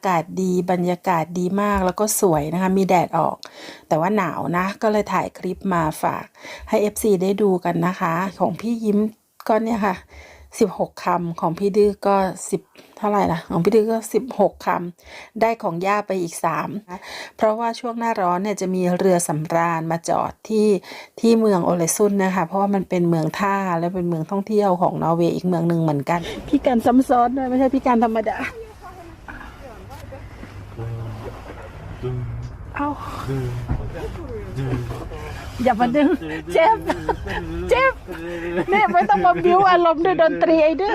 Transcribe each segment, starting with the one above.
ากาศดีบรรยากาศดีมากแล้วก็สวยนะคะ มีแดดออก แต่ว่าหนาวนะ ก็เลยถ่ายคลิปมาฝากให้ FC ได้ดูกันนะคะ ของพี่ยิ้มก็เนี่ยค่ะ16คำของพี่ดื้อก็10เท่าไหร่นะของพี่ดื้อก็16คำได้ของย่าไปอีก3นะเพราะว่าช่วงหน้าร้อนเนี่ยจะมีเรือสำราญมาจอดที่ที่เมืองโอเลซุนนะคะ เพราะว่ามันเป็นเมืองท่าและเป็นเมืองท่องเที่ยวของนอร์เวย์อีกเมืองหนึ่งเหมือนกัน พี่การซ้ำซ้อนด้วยไม่ใช่พี่การธรรมดา เอาอย่ามาดึง เจ็บ เจ็บเนี่ยไม่ต้องมาบิ้วอารมณ์ด้วยดนตรีไอ้เด้อ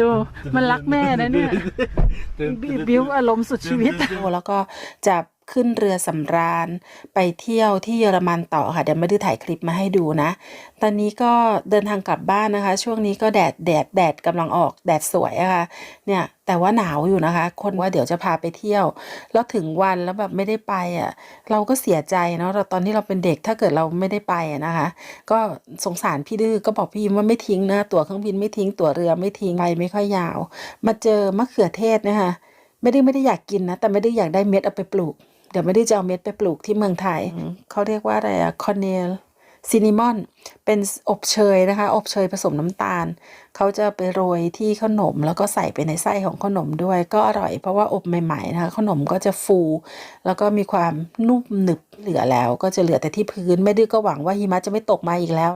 ดูมันรักแม่นะเนี่ยบิบิ้วอารมณ์สุดชีวิต แล้วก็จะ ขึ้นเรือสำราญ ไปเที่ยวที่เยอรมันต่อค่ะ เดี๋ยวไม่ได้ถ่ายคลิปมาให้ดูนะ ตอนนี้ก็เดินทางกลับบ้านนะคะ ช่วงนี้ก็แดดแดดแดดกำลังออกแดดสวยอะค่ะเนี่ยแต่ว่าหนาวอยู่นะคะ คนว่าเดี๋ยวจะพาไปเที่ยว แล้วถึงวันแล้วแบบไม่ได้ไปอะ เราก็เสียใจเนาะเราตอนที่เราเป็นเด็กถ้าเกิดเราไม่ได้ไปอะนะคะ ก็สงสารพี่ดื้อก็บอกพี่ว่าไม่ทิ้งนะตั๋วเครื่องบินไม่ทิ้งตั๋วเรือไม่ทิ้งไปไม่ค่อยยาว มาเจอมะเขือเทศนะคะไม่ได้ไม่ได้อยากกินนะ แต่ไม่ได้อยากได้เม็ดเอาไปปลูก เดี๋ยวไม่ได้จะเอาเม็ดไปปลูกที่เมืองไทยเขาเรียกว่าอะไรอะคอนเนลซินิมอน เป็นอบเชยนะคะ อบเชยผสมน้ำตาล เขาจะไปโรยที่ขนม แล้วก็ใส่ไปในไส้ของขนมด้วย ก็อร่อยเพราะว่าอบใหม่ๆนะคะ ขนมก็จะฟู แล้วก็มีความนุ่มหนึบเหลือแล้ว ก็จะเหลือแต่ที่พื้น ไม่ดื้อก็หวังว่าหิมะจะไม่ตกมาอีกแล้ว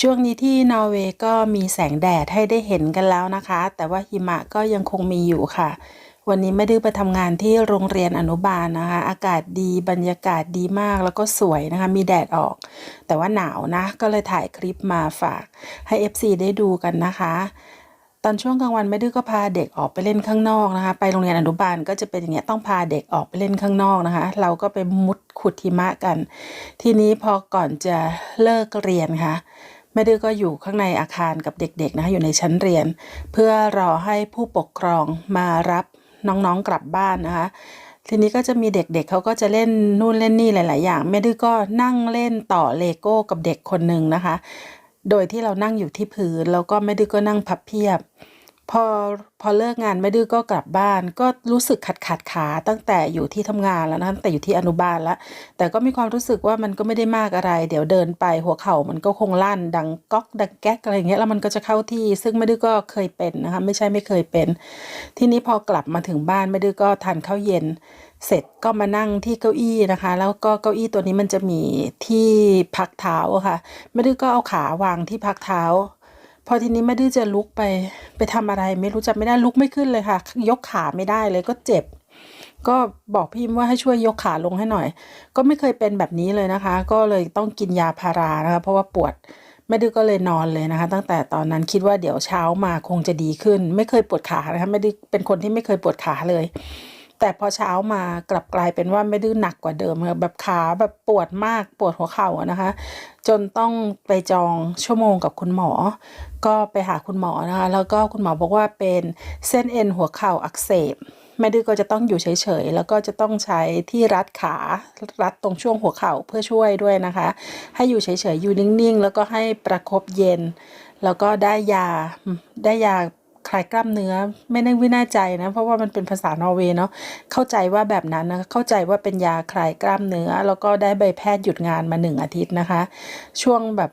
ช่วงนี้ที่นอร์เวย์ก็มีแสงแดดให้ได้เห็นกันแล้วนะคะ แต่ว่าหิมะก็ยังคงมีอยู่ค่ะ วันนี้ไม่ได้ไปทำงานที่โรงเรียนอนุบาลนะคะ อากาศดีบรรยากาศดีมากแล้วก็สวยนะคะ มีแดดออก แต่ว่าหนาวนะ ก็เลยถ่ายคลิปมาฝากให้ FC ได้ดูกันนะคะตอนช่วงกลางวันไม่ดื้อก็พาเด็กออกไปเล่นข้างนอกนะคะ ไปโรงเรียนอนุบาลก็จะเป็นอย่างเงี้ยต้องพาเด็กออกไปเล่นข้างนอกนะคะ เราก็ไปมุดขุดหิมะกัน ทีนี้พอก่อนจะเลิกเรียนค่ะ ม่ดื้อก็อยู่ข้างในอาคารกับเด็กๆนะคะอยู่ในชั้นเรียน เพื่อรอให้ผู้ปกครองมารับน้องๆกลับบ้านนะคะทีนี้ก็จะมีเด็กๆเขาก็จะเล่นนู่นเล่นนี่หลาย ๆ อย่างแม่ดื้อก็นั่งเล่นต่อเลโก้กับเด็กคนหนึ่งนะคะ โดยที่เรานั่งอยู่ที่พื้นแล้วก็แม่ดื้อก็นั่งพับเพียบ พอพอเลิกงานแม่ดื้อก็กลับบ้าน ก็รู้สึกขัดขัดขาตั้งแต่อยู่ที่ทำงานแล้วนะตั้งแต่อยู่ที่อนุบาลแล้วแต่ก็มีความรู้สึกว่ามันก็ไม่ได้มากอะไร เดี๋ยวเดินไปหัวเข่ามันก็คงลั่น ดังก๊อกดังแก๊กอะไรเงี้ยแล้วมันก็จะเข้าที่ ซึ่งแม่ดื้อก็เคยเป็นนะคะไม่ใช่ไม่เคยเป็น ทีนี้พอกลับมาถึงบ้านแม่ดื้อก็ทานข้าวเย็น เสร็จก็มานั่งที่เก้าอี้นะคะ แล้วก็เก้าอี้ตัวนี้มันจะมีที่พักเท้าค่ะแม่ดื้อก็เอาขาวางที่พักเท้า พอทีนี้แม่ดื้อจะลุกไปไปทำอะไร ไม่รู้จำไม่ได้ลุกไม่ขึ้นเลยค่ะ ยกขาไม่ได้เลยก็เจ็บ ก็บอกพี่อิมว่าให้ช่วยยกขาลงให้หน่อย ก็ไม่เคยเป็นแบบนี้เลยนะคะ ก็เลยต้องกินยาพารานะคะเพราะว่าปวดแม่ดื้อก็เลยนอนเลยนะคะ ตั้งแต่ตอนนั้นคิดว่าเดี๋ยวเช้ามาคงจะดีขึ้น ไม่เคยปวดขานะคะแม่ดื้อเป็นคนที่ไม่เคยปวดขาเลย แต่พอเช้ามากลับกลายเป็นว่าไม่ดื้อหนักกว่าเดิมแบบขาแบบปวดมากปวดหัวเข่านะคะ จนต้องไปจองชั่วโมงกับคุณหมอ ก็ไปหาคุณหมอนะคะแล้วก็คุณหมอบอกว่าเป็นเส้นเอ็นหัวเข่าอักเสบแม่ดื้อก็จะต้องอยู่เฉยๆ แล้วก็จะต้องใช้ที่รัดขารัดตรงช่วงหัวเข่าเพื่อช่วยด้วยนะคะ ให้อยู่เฉยๆ อยู่นิ่งๆ แล้วก็ให้ประคบเย็น แล้วก็ได้ยาได้ยา คลายกล้ามเนื้อไม่แน่ไม่แน่ใจนะเพราะว่ามันเป็นภาษานอร์เวย์เนาะเข้าใจว่าแบบนั้นนะเข้าใจว่าเป็นยาคลายกล้ามเนื้อ แล้วก็ได้ใบแพทย์หยุดงานมาหนึ่งอาทิตย์นะคะ ช่วงแบบ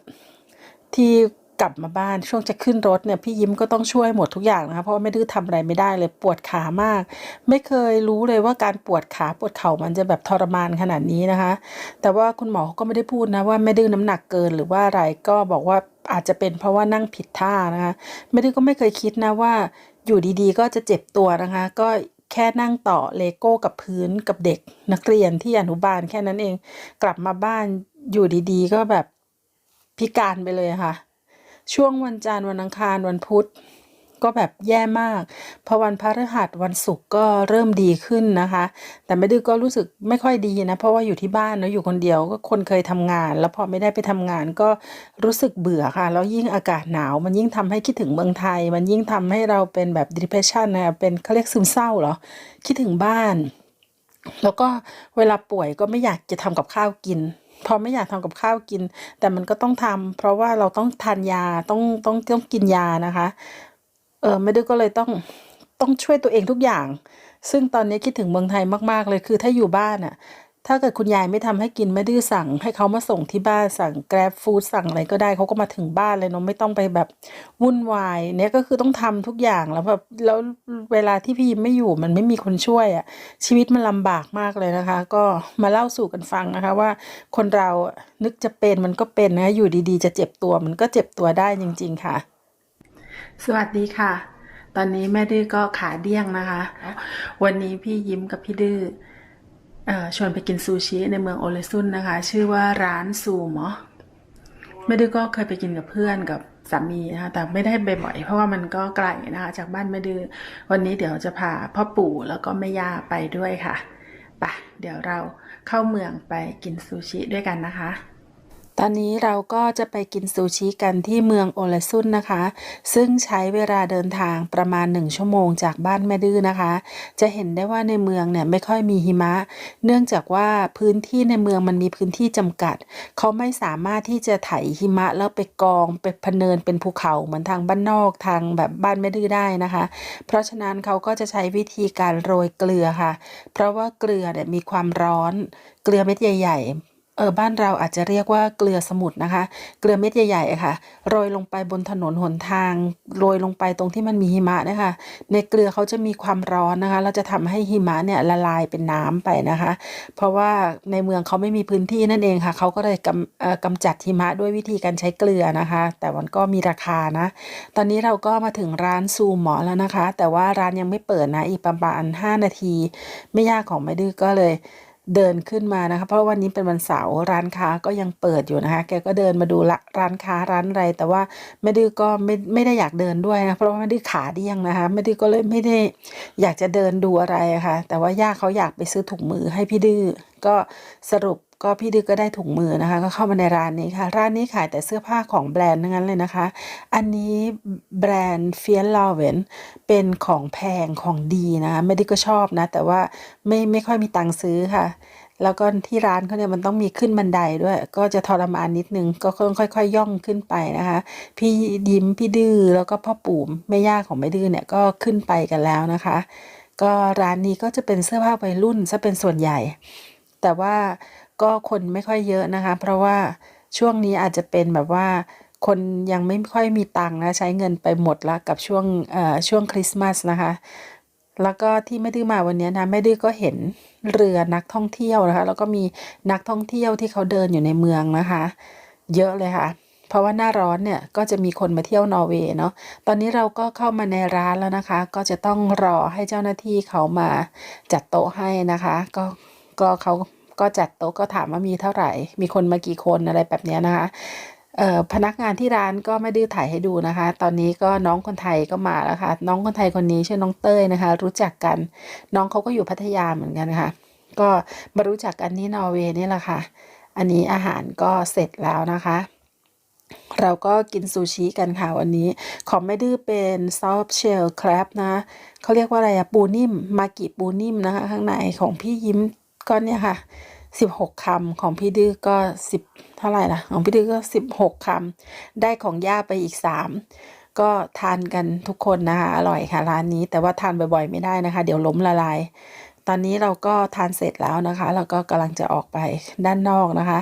ที่กลับมาบ้านช่วงจะขึ้นรถเนี่ยพี่ยิ้มก็ต้องช่วยหมดทุกอย่างนะคะเพราะว่าไม่ดื้อทำอะไรไม่ได้เลยปวดขามาก ไม่เคยรู้เลยว่าการปวดขาปวดเข่ามันจะแบบทรมานขนาดนี้นะคะ แต่ว่าคุณหมอก็ไม่ได้พูดนะว่าไม่ดื้อน้ำหนักเกินหรือว่าอะไรก็บอกว่า อาจจะเป็นเพราะว่านั่งผิดท่านะคะไม่ได้ก็ไม่เคยคิดนะว่าอยู่ดีๆ ก็จะเจ็บตัวนะคะ ก็แค่นั่งต่อเลโก้กับพื้นกับเด็กนักเรียนที่อนุบาลแค่นั้นเอง กลับมาบ้านอยู่ดีๆ ก็แบบพิการไปเลยค่ะ ช่วงวันจันทร์วันอังคารวันพุธ ก็แบบแย่มาก พอวันพฤหัสวันศุกร์ก็เริ่มดีขึ้นนะคะ แต่ไม่ดื้อก็รู้สึกไม่ค่อยดีนะ เพราะว่าอยู่ที่บ้านเนอะอยู่คนเดียวก็คนเคยทำงาน แล้วพอไม่ได้ไปทำงานก็รู้สึกเบื่อค่ะ แล้วยิ่งอากาศหนาว มันยิ่งทำให้คิดถึงเมืองไทย มันยิ่งทำให้เราเป็นแบบ depression นะเป็นเขาเรียกซึมเศร้าเหรอ คิดถึงบ้าน แล้วก็เวลาป่วยก็ไม่อยากจะทำกับข้าวกินพราะไม่อยากทำกับข้าวกิน แต่มันก็ต้องทำเพราะว่าเราต้องทานยาต้องต้องต้องกินยานะคะ เออไม่ดื้อก็เลยต้องต้องช่วยตัวเองทุกอย่าง ซึ่งตอนนี้คิดถึงเมืองไทยมากๆเลยคือถ้าอยู่บ้านอะถ้าเกิดคุณยายไม่ทำให้กินไม่ดื้อสั่ง ให้เขามาส่งที่บ้านสั่ง Grab Food สั่งอะไรก็ได้เขาก็มาถึงบ้านเลยเนาะไม่ต้องไปแบบวุ่นวายเนี่ยก็คือต้องทำทุกอย่างแล้วแบบแล้วเวลาที่พี่ยิมไม่อยู่มันไม่มีคนช่วยอะชีวิตมันลำบากมากเลยนะคะ ก็มาเล่าสู่กันฟังนะคะว่า คนเรานึกจะเป็นมันก็เป็นนะอยู่ดีๆ จะเจ็บตัวมันก็เจ็บตัวได้จริง ๆ ค่ะ สวัสดีค่ะ ตอนนี้แม่ดื้อก็ขาเดี้ยงนะคะ วันนี้พี่ยิ้มกับพี่ดื้อเออชวนไปกินซูชิในเมืองโอเลซุนนะคะ ชื่อว่าร้านซูมอแม่ดื้อก็เคยไปกินกับเพื่อนกับสามีนะคะแต่ไม่ได้บ่อยๆเพราะว่ามันก็ไกลนะคะ จากบ้านแม่ดื้อวันนี้เดี๋ยวจะพาพ่อปู่แล้วก็แม่ย่าไปด้วยค่ะไปเดี๋ยวเราเข้าเมืองไปกินซูชิด้วยกันนะคะ ตอนนี้เราก็จะไปกินซูชิกันที่เมืองโอเลซุนนะคะ ซึ่งใช้เวลาเดินทางประมาณ 1 ชั่วโมงจากบ้านแม่ดื้อนะคะ จะเห็นได้ว่าในเมืองเนี่ยไม่ค่อยมีหิมะ เนื่องจากว่าพื้นที่ในเมืองมันมีพื้นที่จำกัด เขาไม่สามารถที่จะไถหิมะแล้วไปกองไปพเนินเป็นภูเขาเหมือนทางบ้านนอกทางแบบบ้านแม่ดื้อได้นะคะ เพราะฉะนั้นเขาก็จะใช้วิธีการโรยเกลือค่ะ เพราะว่าเกลือเนี่ยมีความร้อน เกลือเม็ดใหญ่ ๆ เออบ้านเราอาจจะเรียกว่าเกลือสมุทรนะคะ เกลือเม็ดใหญ่ๆค่ะโรยลงไปบนถนนหนทางโรยลงไปตรงที่มันมีหิมะนะคะ ในเกลือเขาจะมีความร้อนนะคะเราจะทำให้หิมะเนี่ยละลายเป็นน้ำไปนะคะ เพราะว่าในเมืองเขาไม่มีพื้นที่นั่นเองค่ะเขาก็เลยกำเอ่อกำจัดหิมะด้วยวิธีการใช้เกลือนะคะ แต่มันก็มีราคานะ ตอนนี้เราก็มาถึงร้านซูหมอแล้วนะคะ แต่ว่าร้านยังไม่เปิดนะอีกประมาณ5นาที ไม่ยากของไม่ดื้อก็เลย เดินขึ้นมานะคะ เพราะวันนี้เป็นวันเสาร์ร้านค้าก็ยังเปิดอยู่นะคะ แกก็เดินมาดูละร้านค้าร้านอะไร แต่ว่าแม่ดื้อก็ไม่ไม่ได้อยากเดินด้วยนะเพราะว่าแม่ดื้อขาเดี้ยงนะคะแม่ดื้อก็เลยไม่ได้อยากจะเดินดูอะไระค่ะแต่ว่าย่าเขาอยากไปซื้อถุงมือให้พี่ดื้อ ก็สรุปก็พี่ดื้อก็ได้ถุงมือนะคะ ก็เข้ามาในร้านนี้ค่ะ ร้านนี้ขายแต่เสื้อผ้าของแบรนด์ทั้งนั้นเลยนะคะ อันนี้แบรนด์เฟียนลาเวนเป็นของแพงของดีนะคะไม่ได้ก็ชอบนะ แต่ว่าไม่ไม่ค่อยมีตังค์ซื้อค่ะ แล้วก็ที่ร้านเขาเนี่ยมันต้องมีขึ้นบันไดด้วย ก็จะทรมานนิดนึง ก็ค่อยๆย่องขึ้นไปนะคะ พี่ยิ้มพี่ดื้อแล้วก็พ่อปู่แม่ย่าของแม่ดื้อเนี่ยก็ขึ้นไปกันแล้วนะคะ ก็ร้านนี้ก็จะเป็นเสื้อผ้าวัยรุ่นซะเป็นส่วนใหญ่ แต่ว่าก็คนไม่ค่อยเยอะนะคะ เพราะว่าช่วงนี้อาจจะเป็นแบบว่าคนยังไม่ค่อยมีตังค์นะใช้เงินไปหมดละกับช่วงช่วงคริสต์มาสนะคะ แล้วก็ที่แม่ดื้อมาวันนี้นะแม่ดื้อก็เห็นเรือนักท่องเที่ยวนะคะ แล้วก็มีนักท่องเที่ยวที่เขาเดินอยู่ในเมืองนะคะ เยอะเลยค่ะ เพราะว่าหน้าร้อนเนี่ยก็จะมีคนมาเที่ยวนอร์เวย์เนาะตอนนี้เราก็เข้ามาในร้านแล้วนะคะ ก็จะต้องรอให้เจ้าหน้าที่เขามาจัดโต๊ะให้นะคะ ก็ ก็เขาก็จัดโต๊ะก็ถามว่ามีเท่าไหร่ มีคนมากี่คนอะไรแบบนี้นะคะเอ่อพนักงานที่ร้านก็ไม่ดื้อถ่ายให้ดูนะคะ ตอนนี้ก็น้องคนไทยก็มาแล้วค่ะ น้องคนไทยคนนี้ชื่อน้องเต้ยนะคะ รู้จักกัน น้องเขาก็อยู่พัทยาเหมือนกันค่ะ ก็มารู้จักกันที่นอร์เวย์นี่แหละค่ะ อันนี้อาหารก็เสร็จแล้วนะคะ เราก็กินซูชิกันค่ะวันนี้ ของไม่ดื้อเป็นซอฟเชลครบนะเขาเรียกว่าอะไรอะปูนิ่ม มากิปูนิ่มนะคะ ข้างในของพี่ยิ้ม ก็เนี่ยค่ะสิบหกคำของพี่ดื้อก็สิบเท่าไหร่ล่ะ ของพี่ดื้อก็สิบหกคำได้ของย่าไปอีกสามก็ทานกันทุกคนนะคะอร่อยค่ะร้านนี้ แต่ว่าทานบ่อยๆไม่ได้นะคะ เดี๋ยวล้มละลาย ตอนนี้เราก็ทานเสร็จแล้วนะคะ แล้วก็กำลังจะออกไปด้านนอกนะคะ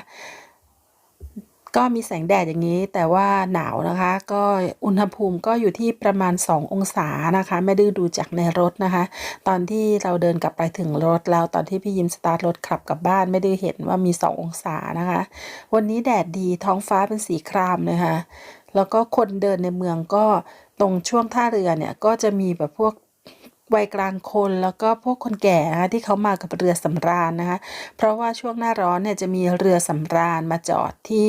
ก็มีแสงแดดอย่างนี้ แต่ว่าหนาวนะคะ ก็อุณหภูมิก็อยู่ที่ประมาณ 2 องศานะคะ ไม่ดื้อดูจากในรถนะคะ ตอนที่เราเดินกลับไปถึงรถแล้วตอนที่พี่ยิมสตาร์ทรถขับกลับบ้านไม่ดื้อเห็นว่ามี 2 องศานะคะ วันนี้แดดดีท้องฟ้าเป็นสีครามเลยค่ะแล้วก็คนเดินในเมืองก็ตรงช่วงท่าเรือเนี่ยก็จะมีแบบพวก วัยกลางคนแล้วก็พวกคนแก่นะคะที่เขามากับเรือสำราญนะคะ เพราะว่าช่วงหน้าร้อนเนี่ยจะมีเรือสำราญมาจอดที่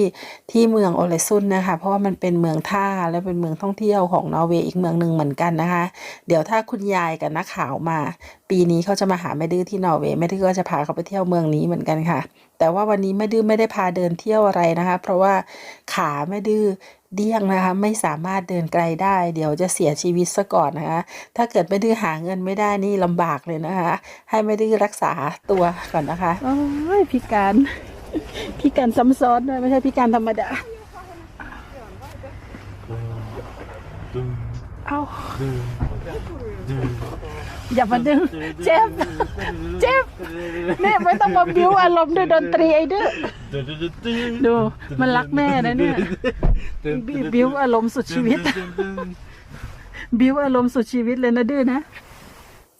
ที่เมืองโอเลซุนนะคะ เพราะว่ามันเป็นเมืองท่าและเป็นเมืองท่องเที่ยวของนอร์เวย์อีกเมืองหนึ่งเหมือนกันนะคะ เดี๋ยวถ้าคุณยายกับนักข่าวมา ปีนี้เขาจะมาหาแม่ดื้อที่นอร์เวย์แม่ดื้อก็จะพาเขาไปเที่ยวเมืองนี้เหมือนกันค่ะ แต่ว่าวันนี้แม่ดื้อไม่ได้พาเดินเที่ยวอะไรนะคะ เพราะว่าขาแม่ดื้อ เดี้ยงนะคะ ไม่สามารถเดินไกลได้ เดี๋ยวจะเสียชีวิตซะก่อนนะคะ ถ้าเกิดไม่ดื้อหาเงินไม่ได้นี่ลำบากเลยนะคะ ให้ไม่ดื้อรักษาตัวก่อนนะคะโอ้ยพิการพิการซ้ำซ้อนด้วยไม่ใช่พิการธรรมดาเอา อย่ามาดึงเจ็บเจ็บเนี่ยไม่ต้องมาบิ้วอารมณ์ด้วยดนตรีไอ้เด้อดูมันรักแม่นะเนี่ยบิบิ้วอารมณ์สุดชีวิต บิ้วอารมณ์สุดชีวิตเลยนะดื้อนะ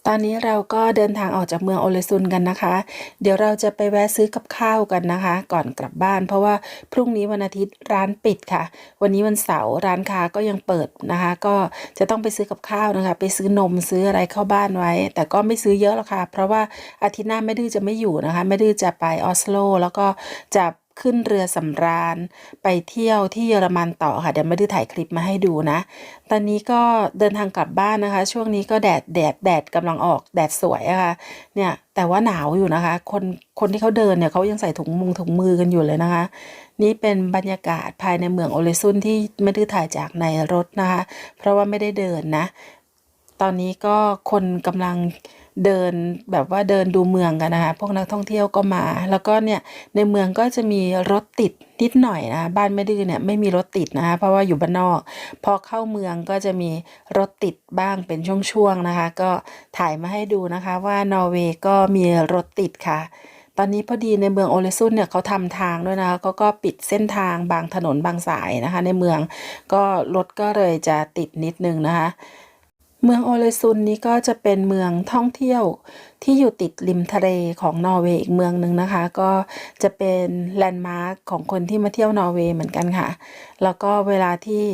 ตอนนี้เราก็เดินทางออกจากเมืองโอเลซุนกันนะคะ เดี๋ยวเราจะไปแวะซื้อกับข้าวกันนะคะ ก่อนกลับบ้าน เพราะว่าพรุ่งนี้วันอาทิตย์ร้านปิดค่ะ วันนี้วันเสาร์ร้านค้าก็ยังเปิดนะคะ ก็จะต้องไปซื้อกับข้าวนะคะ ไปซื้อนมซื้ออะไรเข้าบ้านไว้ แต่ก็ไม่ซื้อเยอะหรอกค่ะ เพราะว่าอาทิตย์หน้าไม่ดื้อจะไม่อยู่นะคะไม่ดื้อจะไปออสโล แล้วก็จะ ขึ้นเรือสำราญ ไปเที่ยวที่เยอรมันต่อค่ะ เดี๋ยวไม่ได้ถ่ายคลิปมาให้ดูนะ ตอนนี้ก็เดินทางกลับบ้านนะคะ ช่วงนี้ก็แดดแดดแดดกำลังออกแดดสวยอะค่ะเนี่ยแต่ว่าหนาวอยู่นะคะ คนคนที่เขาเดินเนี่ยเขายังใส่ถุงมุงถุงมือกันอยู่เลยนะคะ นี่เป็นบรรยากาศภายในเมืองโอเลซุนที่ไม่ได้ถ่ายจากในรถนะคะ เพราะว่าไม่ได้เดินนะ ตอนนี้ก็คนกำลัง เดินแบบว่าเดินดูเมืองกันนะคะพวกนักท่องเที่ยวก็มา แล้วก็เนี่ยในเมืองก็จะมีรถติดนิดหน่อยนะะบ้านแม่ดื้อเนี่ยไม่มีรถติดนะคะเพราะว่าอยู่บ้านนอก พอเข้าเมืองก็จะมีรถติดบ้างเป็นช่วงๆนะคะ ก็ถ่ายมาให้ดูนะคะว่านอร์เวย์ก็มีรถติดค่ะตอนนี้พอดีในเมืองโอเลซุนเนี่ยเขาทำทางด้วยนะคะเขาก็ปิดเส้นทางบางถนนบางสายนะคะ ในเมืองก็รถก็เลยจะติดนิดนึงนะคะ เมืองโอเลซุนนี้ก็จะเป็นเมืองท่องเที่ยวที่อยู่ติดริมทะเลของนอร์เวย์อีกเมืองหนึ่งนะคะ ก็จะเป็นแลนด์มาร์คของคนที่มาเที่ยวนอร์เวย์เหมือนกันค่ะ แล้วก็เวลาที่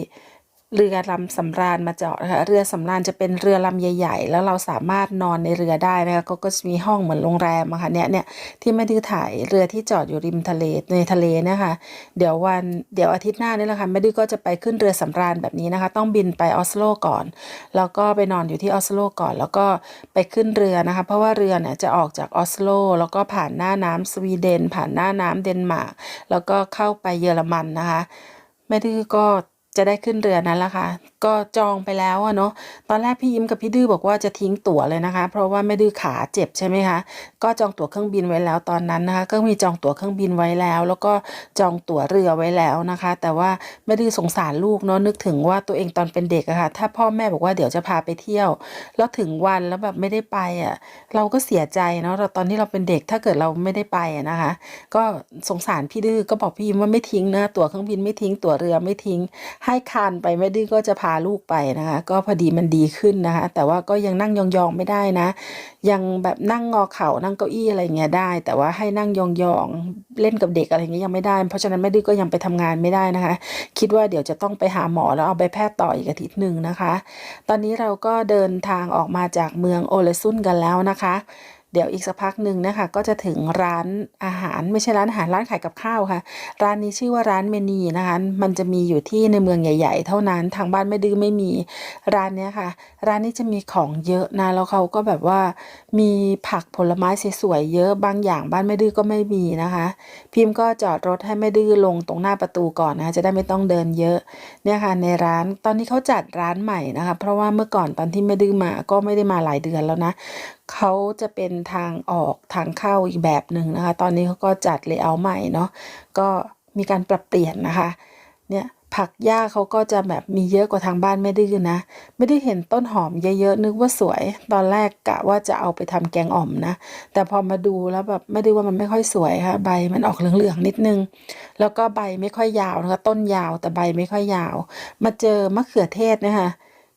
เรือลำสำราญมาจอดนะคะเรือสำราญจะเป็นเรือลำใหญ่ ๆ แล้วเราสามารถนอนในเรือได้นะคะก็ก็จะมีห้องเหมือนโรงแรมอะค่ะเนี่ยเนี่ยที่ไม่ได้ถ่ายเรือที่จอดอยู่ริมทะเลในทะเลนะคะเดี๋ยววันเดี๋ยวอาทิตย์หน้านี่แหละค่ะแม่ดื้อก็จะไปขึ้นเรือสำราญแบบนี้นะคะ ต้องบินไปออสโลก่อน แล้วก็ไปนอนอยู่ที่ออสโลก่อน แล้วก็ไปขึ้นเรือนะคะ เพราะว่าเรือเนี่ยจะออกจากออสโลแล้วก็ผ่านหน้าน้ำสวีเดน ผ่านหน้าน้ำเดนมาร์กแล้วก็เข้าไปเยอรมันนะคะแม่ดื้อก็ จะได้ขึ้นเรือนั้นละค่ะ ก็จองไปแล้วอะเนาะตอนแรกพี่ยิ้มกับพี่ดื้อบอกว่าจะทิ้งตั๋วเลยนะคะ เพราะว่าแม่ดื้อขาเจ็บใช่ไหมคะก็จองตั๋วเครื่องบินไว้แล้วตอนนั้นนะคะ ก็มีจองตั๋วเครื่องบินไว้แล้ว แล้วก็จองตั๋วเรือไว้แล้วนะคะ แต่ว่าแม่ดื้อสงสารลูกเนาะนึกถึงว่าตัวเองตอนเป็นเด็กอะค่ะถ้าพ่อแม่บอกว่าเดี๋ยวจะพาไปเที่ยว แล้วถึงวันแล้วแบบไม่ได้ไปอะเราก็เสียใจเนาะเราตอนที่เราเป็นเด็กถ้าเกิดเราไม่ได้ไปอะนะคะ ก็สงสารพี่ดื้อก็บอกพี่ยิ้มว่าไม่ทิ้งนะตั๋วเครื่องบินไม่ทิ้งตั๋วเรือไม่ทิ้ง ให้คานไปแม่ดื้อก็จะพาาลูกไปนะคะ ก็พอดีมันดีขึ้นนะคะ แต่ว่าก็ยังนั่งยองๆไม่ได้นะ ยังแบบนั่งงอเข่านั่งเก้าอี้อะไรเงี้ยได้ แต่ว่าให้นั่งยองๆเล่นกับเด็กอะไรเงี้ยยังไม่ได้ เพราะฉะนั้นแม่ดื้อก็ยังไปทำงานไม่ได้นะคะ คิดว่าเดี๋ยวจะต้องไปหาหมอแล้วเอาใบแพทย์ต่ออีกอาทิตย์หนึ่งนะคะ ตอนนี้เราก็เดินทางออกมาจากเมืองโอเลซุนกันแล้วนะคะ เดี๋ยวอีกสักพักหนึ่งนะคะ ก็จะถึงร้านอาหารไม่ใช่ร้านอาหารร้านขายกับข้าวค่ะ ร้านนี้ชื่อว่าร้านเมนีนะคะ มันจะมีอยู่ที่ในเมืองใหญ่ ๆ เท่านั้นทางบ้านไม่ดื้อไม่มีร้านเนี้ยค่ะ ร้านนี้จะมีของเยอะนะแล้วเขาก็แบบว่ามีผักผลไม้สวยๆเยอะบางอย่างบ้านแม่ดื้อก็ไม่มีนะคะ พิมพ์ก็จอดรถให้แม่ดื้อลงตรงหน้าประตูก่อนนะคะจะได้ไม่ต้องเดินเยอะเนี่ยค่ะในร้านตอนนี้เขาจัดร้านใหม่นะคะ เพราะว่าเมื่อก่อนตอนที่แม่ดื้อมาก็ไม่ได้มาหลายเดือนแล้วนะ เขาจะเป็นทางออกทางเข้าอีกแบบหนึ่งนะคะ ตอนนี้เขาก็จัดเลเยอร์ใหม่เนาะก็มีการปรับเปลี่ยนนะคะ เนี่ยผักหญ้าเขาก็จะแบบมีเยอะกว่าทางบ้านไม่ดื้อนะ ไม่ได้เห็นต้นหอมเยอะๆนึกว่าสวย ตอนแรกกะว่าจะเอาไปทำแกงอ่อมนะ แต่พอมาดูแล้วแบบไม่ได้ว่ามันไม่ค่อยสวยค่ะ ใบมันออกเหลืองๆนิดนึง แล้วก็ใบไม่ค่อยยาวนะคะต้นยาวแต่ใบไม่ค่อยยาว มาเจอมะเขือเทศนะคะ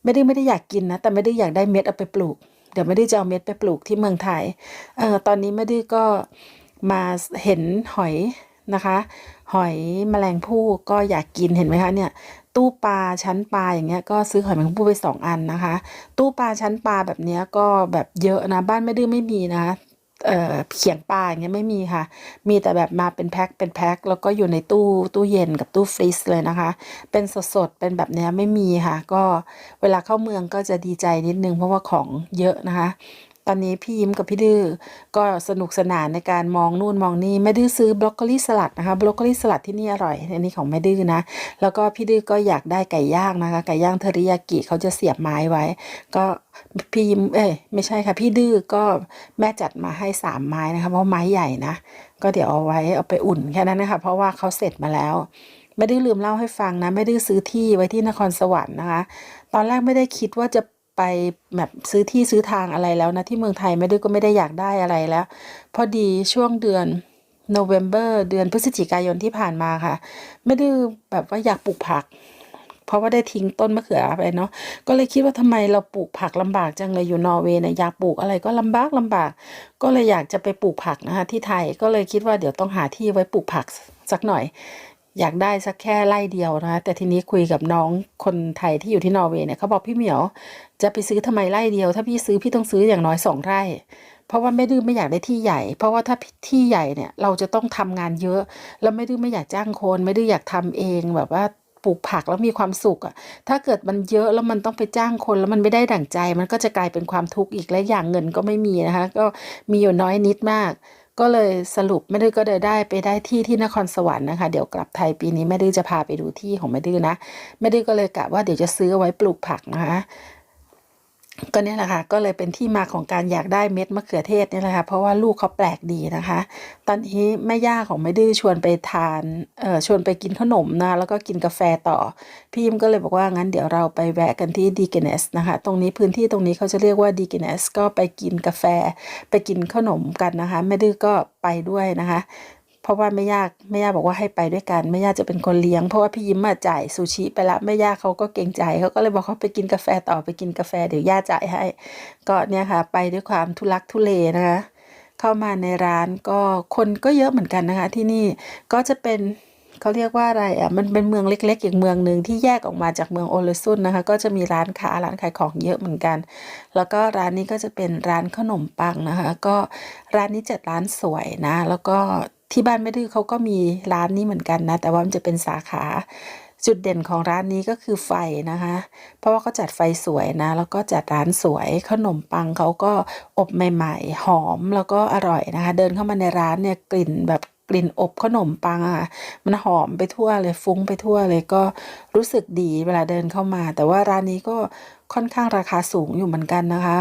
ไม่ได้ไม่ได้อยากกินนะ แต่ไม่ได้อยากได้เม็ดเอาไปปลูก เดี๋ยวไม่ได้จะเอาเม็ดไปปลูกที่เมืองไทยเออตอนนี้ไม่ได้ก็มาเห็นหอยนะคะ หอยแมลงภู่ก็อยากกินเห็นไหมคะเนี่ยตู้ปลาชั้นปลาอย่างเงี้ยก็ซื้อหอยแมลงภู่ไปสองอันนะคะ ตู้ปลาชั้นปลาแบบเนี้ยก็แบบเยอะนะบ้านไม่ดื้อไม่มีนะคะ เเขียงปลาอย่างเงี้ยไม่มีค่ะ มีแต่แบบมาเป็นแพ็คเป็นแพ็คแล้วก็อยู่ในตู้ตู้เย็นกับตู้ฟรีซเลยนะคะ เป็นสดๆ เป็นแบบเนี้ยไม่มีค่ะ ก็เวลาเข้าเมืองก็จะดีใจนิดนึงเพราะว่าของเยอะนะคะ ตอนนี้พี่ยิ้มกับพี่ดื้อก็สนุกสนานในการมองนู่นมองนี่แม่ดื้อซื้อบรอกโคลีสลัดนะคะบรอกโคลีสลัดที่นี่อร่อยอันนี้ของแม่ดื้อนะ แล้วก็พี่ดื้อก็อยากได้ไก่ย่างนะคะ ไก่ย่างเทอริยากิเขาจะเสียบไม้ไว้ ก็พี่ยิ้มเอ้ยไม่ใช่ค่ะพี่ดื้อก็แม่จัดมาให้สามไม้นะคะเพราะไม้ใหญ่นะก็เดี๋ยวเอาไว้เอาไปอุ่นแค่นั้นนะคะเพราะว่าเขาเสร็จมาแล้วไม่ได้ลืมเล่าให้ฟังนะ ไม่ได้ซื้อที่ไว้ที่นครสวรรค์นะคะ ตอนแรกไม่ได้คิดว่าจะ ไปแบบซื้อที่ซื้อทางอะไรแล้วนะที่เมืองไทยไม่ได้ก็ไม่ได้อยากได้อะไรแล้ว พอดีช่วงเดือนโนเวม ber เดือนพฤศจิกายนที่ผ่านมาค่ะ ไม่ได้แบบว่าอยากปลูกผัก เพราะว่าได้ทิ้งต้นมะเขือไปเนาะก็เลยคิดว่าทำไมเราปลูกผักลำบากจังเลยอยู่นอร์เวย์เนี่ยอยากปลูกอะไรก็ลำบากลำบาก ก็เลยอยากจะไปปลูกผักนะคะที่ไทยก็เลยคิดว่าเดี๋ยวต้องหาที่ไว้ปลูกผักสักหน่อย อยากได้สักแค่ไร่เดียวนะคะแต่ทีนี้คุยกับน้องคนไทยที่อยู่ที่นอร์เวย์เนี่ยเขาบอกพี่เหมียว จะไปซื้อทำไมไร่เดียว ถ้าพี่ซื้อพี่ต้องซื้ออย่างน้อยสองไร่ เพราะว่าไม่ดื้อไม่อยากได้ที่ใหญ่ เพราะว่าถ้าที่ใหญ่เนี่ยเราจะต้องทำงานเยอะ แล้วไม่ดื้อไม่อยากจ้างคน ไม่ดื้ออยากทำเองแบบว่าปลูกผักแล้วมีความสุขอะถ้าเกิดมันเยอะแล้วมันต้องไปจ้างคนแล้วมันไม่ได้ดั่งใจ มันก็จะกลายเป็นความทุกข์อีกและอย่างเงินก็ไม่มีนะคะ ก็มีอยู่น้อยนิดมาก ก็เลยสรุปไม่ดื้อก็เลยได้ไปได้ที่ที่นครสวรรค์นะคะเดี๋ยวกลับไทยปีนี้แม่ดื้อจะพาไปดูที่ของแม่ดื้อนะแม่ดื้อก็เลยกะว่าเดี๋ยวจะซื้อไว้ปลูกผักนะคะ ก็เนี่ยแหละค่ะก็เลยเป็นที่มาของการอยากได้เม็ดมะเขือเทศเนี่ยแหละค่ะเพราะว่าลูกเขาแปลกดีนะคะ ตอนนี้แม่ย่าของแม่ดื้อชวนไปทานเอ่อชวนไปกินขนมนะแล้วก็กินกาแฟต่อ พี่ยิมก็เลยบอกว่างั้นเดี๋ยวเราไปแวะกันที่ดีเกเนสนะคะตรงนี้พื้นที่ตรงนี้เขาจะเรียกว่าดีเกเนสก็ไปกินกาแฟ ไปกินขนมกันนะคะแม่ดื้อก็ไปด้วยนะคะ เพราะว่าแม่ย่าแม่ย่าบอกว่าให้ไปด้วยกันแม่ย่าจะเป็นคนเลี้ยง เพราะว่าพี่ยิ้มมาจ่ายซูชิไปละแม่ย่าเขาก็เกรงใจเขาก็เลยบอกเขาไปกินกาแฟต่อไปกินกาแฟเดี๋ยวย่าจ่ายให้ ก็เนี่ยค่ะ ไปด้วยความทุลักทุเลนะคะ เข้ามาในร้านก็คนก็เยอะเหมือนกันนะคะ ที่นี่ก็จะเป็นเขาเรียกว่าอะไรอะมันเป็นเมืองเล็กๆอย่างเมืองหนึ่งที่แยกออกมาจากเมืองโอเลซุนนะคะ ก็จะมีร้านค้าร้านขายของเยอะเหมือนกัน แล้วก็ร้านนี้ก็จะเป็นร้านขนมปังนะคะ ก็ร้านนี้จัดร้านสวยนะ แล้วก็ ที่บ้านแม่ดื้อเขาก็มีร้านนี้เหมือนกันนะ แต่ว่ามันจะเป็นสาขาจุดเด่นของร้านนี้ก็คือไฟนะคะ เพราะว่าเขาจัดไฟสวยนะ แล้วก็จัดร้านสวย ขนมปังเขาก็อบใหม่ ๆ หอมแล้วก็อร่อยนะคะ เดินเข้ามาในร้านเนี่ยกลิ่นแบบกลิ่นอบขนมปังอะมันหอมไปทั่วเลยฟุ้งไปทั่วเลยก็รู้สึกดีเวลาเดินเข้ามา แต่ว่าร้านนี้ก็ค่อนข้างราคาสูงอยู่เหมือนกันนะคะ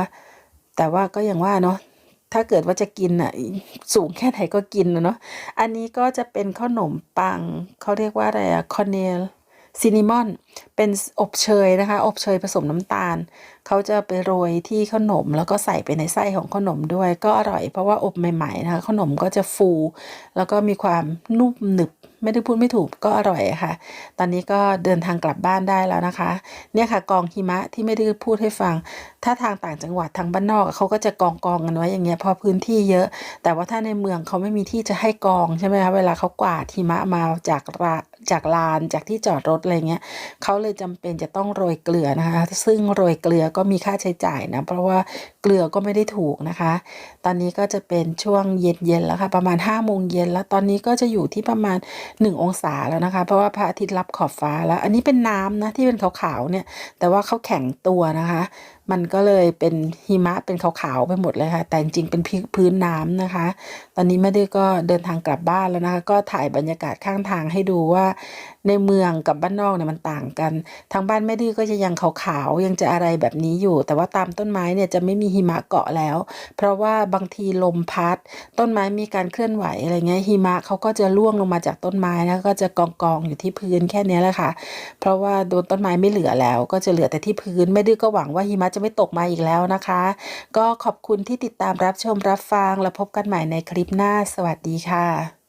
แต่ว่าก็อย่างว่าเนาะ ถ้าเกิดว่าจะกินอะสูงแค่ไหนก็กินนะเนาะอันนี้ก็จะเป็นขนมปังเขาเรียกว่าอะไรอะคอนเนลซินิมอน เป็นอบเชยนะคะ อบเชยผสมน้ำตาล เขาจะไปโรยที่ขนมแล้วก็ใส่ไปในไส้ของขนมด้วย ก็อร่อยเพราะว่าอบใหม่ๆนะคะ ขนมก็จะฟู แล้วก็มีความนุ่มหนึบ ไม่ได้พูดไม่ถูกก็อร่อยค่ะ ตอนนี้ก็เดินทางกลับบ้านได้แล้วนะคะ เนี่ยค่ะกองหิมะที่ไม่ได้พูดให้ฟัง ถ้าทางต่างจังหวัดทางบ้านนอกเขาก็จะกองกองกันไว้อย่างเงี้ยเพอพื้นที่เยอะ แต่ว่าถ้าในเมืองเขาไม่มีที่จะให้กองใช่ไหมคะเวลาเขากวาดหิมะมาจากระ จากลานจากที่จอดรถอะไรเงี้ยเขาเลยจำเป็นจะต้องโรยเกลือนะคะ ซึ่งโรยเกลือก็มีค่าใช้จ่ายนะเพราะว่าเกลือก็ไม่ได้ถูกนะคะ ตอนนี้ก็จะเป็นช่วงเย็นๆแล้วค่ะ ประมาณ5้าโมงเย็นแล้วตอนนี้ก็จะอยู่ที่ประมาณ 1 องศาแล้วนะคะ เพราะว่าพระอาทิตย์รับขอบฟ้าแล้ว อันนี้เป็นน้ำนะที่เป็นขาวๆเนี่ยแต่ว่าเขาแข็งตัวนะคะ มันก็เลยเป็นหิมะเป็นขาวๆไปหมดเลยค่ะ แต่จริงๆเป็นพื้นน้ำนะคะ ตอนนี้แม่ดื้อก็เดินทางกลับบ้านแล้วนะคะ ก็ถ่ายบรรยากาศข้างทางให้ดูว่า ในเมืองกับบ้านนอกเนี่ยมันต่างกัน ทางบ้านแม่ดื้อก็จะยังขาวๆยังจะอะไรแบบนี้อยู่ แต่ว่าตามต้นไม้เนี่ยจะไม่มีหิมะเกาะแล้ว เพราะว่าบางทีลมพัด ต้นไม้มีการเคลื่อนไหวอะไรเงี้ยหิมะเขาก็จะร่วงลงมาจากต้นไม้แล้วก็จะกองกองอยู่ที่พื้นแค่นี้แหละค่ะ เพราะว่าโดนต้นไม้ไม่เหลือแล้ว ก็จะเหลือแต่ที่พื้นแม่ดื้อก็หวังว่าหิมะจะไม่ตกมาอีกแล้วนะคะ ก็ขอบคุณที่ติดตามรับชมรับฟัง แล้วพบกันใหม่ในคลิปหน้า สวัสดีค่ะ